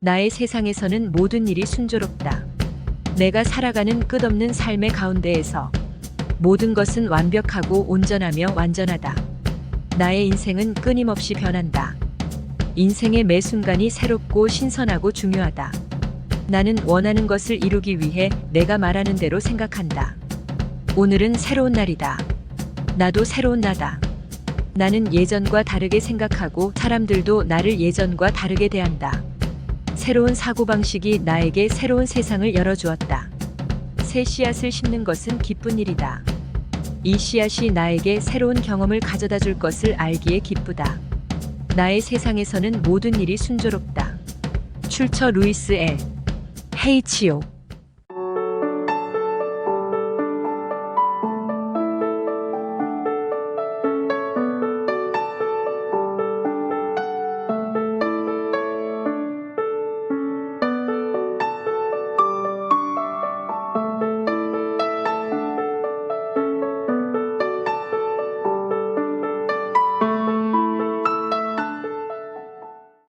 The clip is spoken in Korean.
나의 세상에서는 모든 일이 순조롭다. 내가 살아가는 끝없는 삶의 가운데에서 모든 것은 완벽하고 온전하며 완전하다. 나의 인생은 끊임없이 변한다. 인생의 매 순간이 새롭고 신선하고 중요하다. 나는 원하는 것을 이루기 위해 내가 말하는 대로 생각한다. 오늘은 새로운 날이다. 나도 새로운 나다. 나는 예전과 다르게 생각하고 사람들도 나를 예전과 다르게 대한다. 새로운 사고방식이 나에게 새로운 세상을 열어주었다. 새 씨앗을 심는 것은 기쁜 일이다. 이 씨앗이 나에게 새로운 경험을 가져다 줄 것을 알기에 기쁘다. 나의 세상에서는 모든 일이 순조롭다. 출처 루이스 엘. 헤이치오